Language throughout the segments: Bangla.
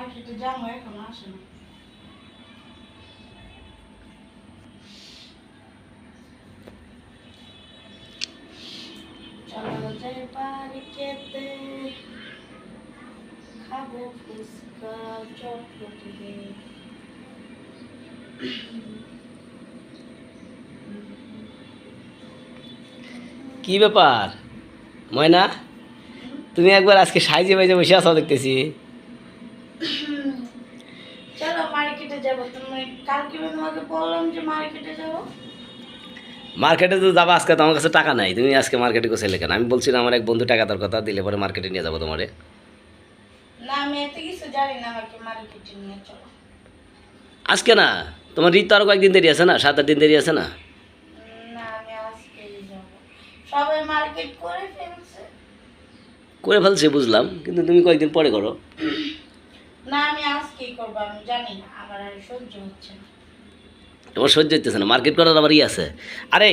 এখন আসে না চলো যাই খাব চটপটি কি ব্যাপার? ময়না? তুমি একবার আজকে সাইজে বাইজে বসে আছো দেখতেছি। চলো মার্কেটে যাব। তুমি কালকে তোমাকে বললাম যে মার্কেটে যাব। মার্কেটে তো যাব আজকে তো আমার কাছে টাকা নাই। তুমি আজকে মার্কেটে কোথায় কেন? আমি বলছিলাম আমার এক বন্ধু টাকা দেওয়ার কথা দিলে পরে মার্কেটে নিয়ে যাব তোমারে। না আমি এত কিছু জানি না আমাকে মার্কেটে নিয়ে চলো। আজকে না? তোমার ঋতু আরও কয়েকদিন দেরি আছে না? সাত আট দিন দেরি আছে না? করে ফেলছে বুঝলাম। কিন্তু তুমি কয়েকদিন পরে করো। করব আমি জানি আমার আর সহ্য হচ্ছে না। তোমার সহ্য হইতেছে না মার্কেট করার আবার ই আছে। আরে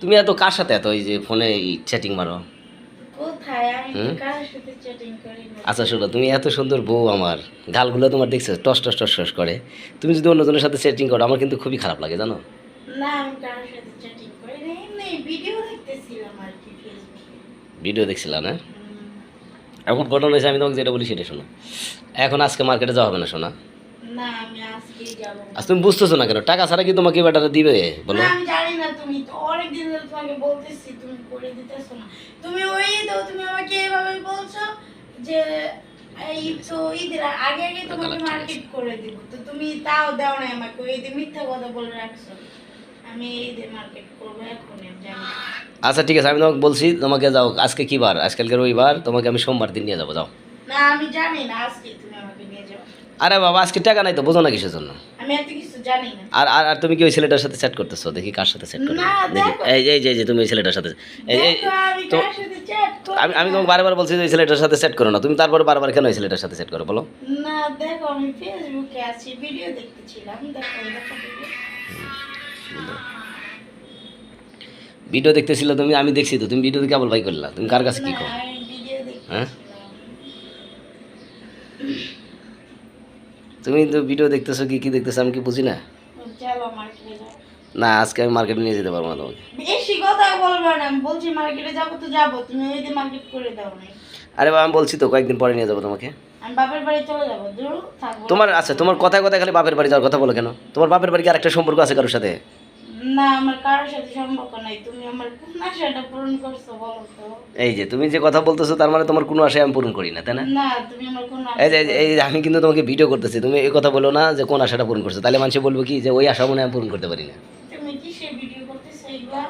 তুমি এত কার সাথে এত ওই যে ফোনে চ্যাটিং মারো? আচ্ছা শোনো তুমি এত সুন্দর বউ আমার গালগুলো তোমার দেখছ টস টস টস টস করে। তুমি যদি অন্যজনের সাথে চ্যাটিং করো আমার কিন্তু খুবই খারাপ লাগে জানো? ভিডিও দেখছিলাম না হুম। এখন ঘটনা হয়েছে আমি তোমাকে যেটা বলি সেটা শোনো। এখন আজকে মার্কেটে যাওয়া হবে না শোনা। না আমি আজকেই যাব। আজ তুমি বুঝতেছো না কেন? টাকা ছাড়া কি তোমাকে বেটাটা দিবে? বলো। আমি জানি না তুমি অনেক দিন ধরে তোমাকে বলতেছি তুমি করে দিতেছো না। তুমি ওই তো তুমি আমাকে এভাবে বলছো যে এই তো ঈদের আগে আগে তোমাকে মার্কেট করে দিব। তো তুমি তাও দাও না আমাকে। ওই মিথ্যা কথা বলে রাখছো। আমি মার্কেট করব এখন জানি আচ্ছা ঠিক আছে আমি তোমাকে বলছি তোমাকে যাও আজকে কি বার? আজকালকে রবিবার তোমাকে আমি সোমবার দিন নিয়ে যাব যাও। না আমি জানি না আজকে তুমি আমাকে নিয়ে যাও আরে বাবা আজকে টাকা নাই তো বোঝো না কিসের জন্য? আর আর আর তুমি কি ওই ছেলেটার সাথে চ্যাট করতেছো? দেখি কার সাথে চ্যাট করো দেখি। এই যে এই যে- তুমি ওই ছেলেটার সাথে এই তো কার করি আমি আমি তোমাকে বারবার বলছি যে ওই ছেলেটার সাথে চ্যাট করো না। তুমি তারপরে বারবার কেন ওই ছেলেটার সাথে চ্যাট করো বলো? না দেখো আমি ফেসবুকে আছি ভিডিও দেখতেছিলাম দেখো দেখো ভিডিও দেখতেছিল তুমি আমি দেখছি তো। তুমি ভিডিও কেবল ভাই করলা। তুমি কার কাছে কি না, কো আমি ভিডিও হ্যাঁ? দেখতেছিলাম তুমি তো ভিডিও দেখতেছো কি কি দেখতেছো আমি কি বুঝি না? না আজকে আমি মার্কেটে নিয়ে যেতে পারব না তোমাকে। বেশি কথা বলবে না আমি বলছি মার্কেটে যাব তো যাব তুমি ওই মার্কেট করে দাও না। আরে বাবা আমি বলছি তো কয়েকদিন পরে নিয়ে যাব তোমাকে। আমি বাপের বাড়ি চলে যাব দূর থাকব। তোমার আছে তোমার কথায় কথায় খালি বাপের বাড়ি যাওয়ার কথা বলো কেন? তোমার বাপের বাড়ি কি আরেকটা সম্পর্ক আছে কারোর সাথে? না আমার কারোর সাথে সম্পর্ক নাই। তুমি আমার কোন আশাটা পূরণ করছ বলো তো? এই যে তুমি যে কথা বলতেছো তার মানে তোমার কোনো আমি পূরণ করি না তাই না? না তুমি আমার কোন এই যে এই যে আমি কিন্তু তোমাকে ভিডিও করতেছি তুমি এই কথা বলো না যে কোন আশাটা পূরণ করছ। তাহলে মানুষ বলব কি যে ওই আশা মনে আমি পূরণ করতে পারি না। তুমি ভিডিও করতেছো এগুলা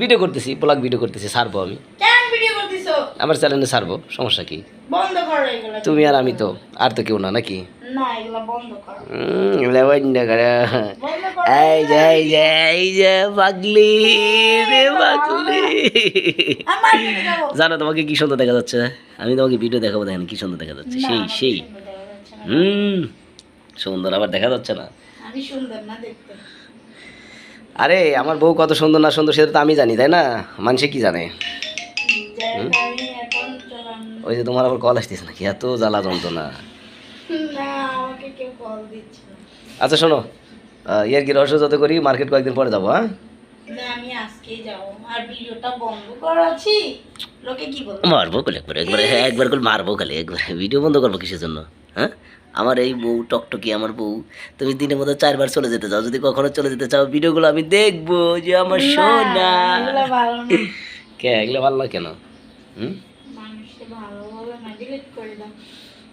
ভিডিও করতেছি ব্লগ ভিডিও করতেছি ছাড়বো আমি। কেন ভিডিও করতেছো? আমার চ্যানেলে ছাড়বো সমস্যা কি? বন্ধ করো এগুলা। তুমি আর আমি তো আর তো কেউ না নাকি? এগুলা বন্ধ করো। উম, এগুলা বন্ধ করে। বন্ধ করো এই যে এই যে এই যে পাগলি রে পাগলি। জানো তোমাকে কি সুন্দর দেখা যাচ্ছে? আমি তোমাকে ভিডিও দেখাবো দেখেন কি সুন্দর দেখা যাচ্ছে। সেই সেই। হুম সুন্দর আবার দেখা যাচ্ছে না। আরে আমার বউ কত সুন্দর না সুন্দর সেটা তো আমি জানি তাই না? মানুষে কি জানে? ওই যে তোমার আবার কল আসতেছে নাকি? এত জ্বালা যন্ত্রণা। আচ্ছা শোনো। ইয়ার কি রহস্য যত করি মার্কেট কয়েকদিন পরে যাব হ্যাঁ? না আমি আজকেই যাব। আর ভিডিওটা বন্ধ করাচ্ছি? লোকে কি বলবে? মারবো কলে একবার একবার হ্যাঁ একবার করে মারবো কলে একবার। ভিডিও বন্ধ করব কিসের জন্য হ্যাঁ? আমার এই বউ টকটকি আমার বউ। তুমি দিনের মধ্যে চারবার চলে যেতে চাও যদি কখনো চলে যেতে চাও ভিডিওগুলো আমি দেখব যে আমার সোনা। কে এগুলো ভালো কেন? হুম? মানুষকে ভালো না ডিলিট করে দাও।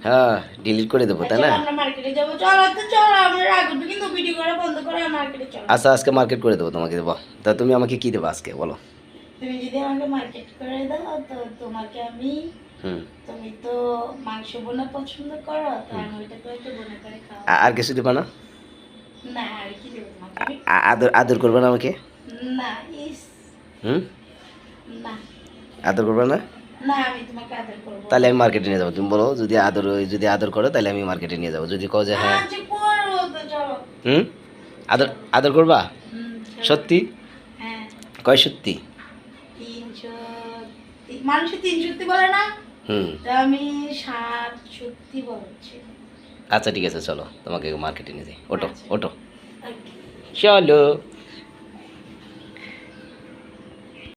হ্যাঁ ডিলিট করে দেবো তাই না? আচ্ছা, আচ্ছা আজকে মার্কেট করে দেবো তোমাকে দেবো। তা তুমি আমাকে কি দেবো আজকে বলো। তুমি যদি আমাকে মার্কেট করে দাও তো তোমাকে আমি হুম। তুমি তো মাংস বোনা পছন্দ করো তো আমি ওইটা একটু বোনা করে খাও আর কিছু দেবা না? না আর কি দেবো তোমাকে? আমি? আ- আদর আদর করবে না আমাকে? না ইস। হুম? না। আদর করবে না? তাহলে আমি মার্কেটে নিয়ে যাব। তুমি বলো যদি আদর যদি আদর করো তাহলে আমি মার্কেটে নিয়ে যাব। যদি কও যে হ্যাঁ। হুম? আদর আদর করবা? সত্যি? হ্যাঁ। কয় সত্যি? তিনশো তিন সত্যি বলে না? হুম। আমি সাত সত্যি বলছি। আচ্ছা ঠিক আছে চলো। তোমাকে মার্কেটে নিয়ে যাই। ওটো আচ্ছা। ওটো চলো।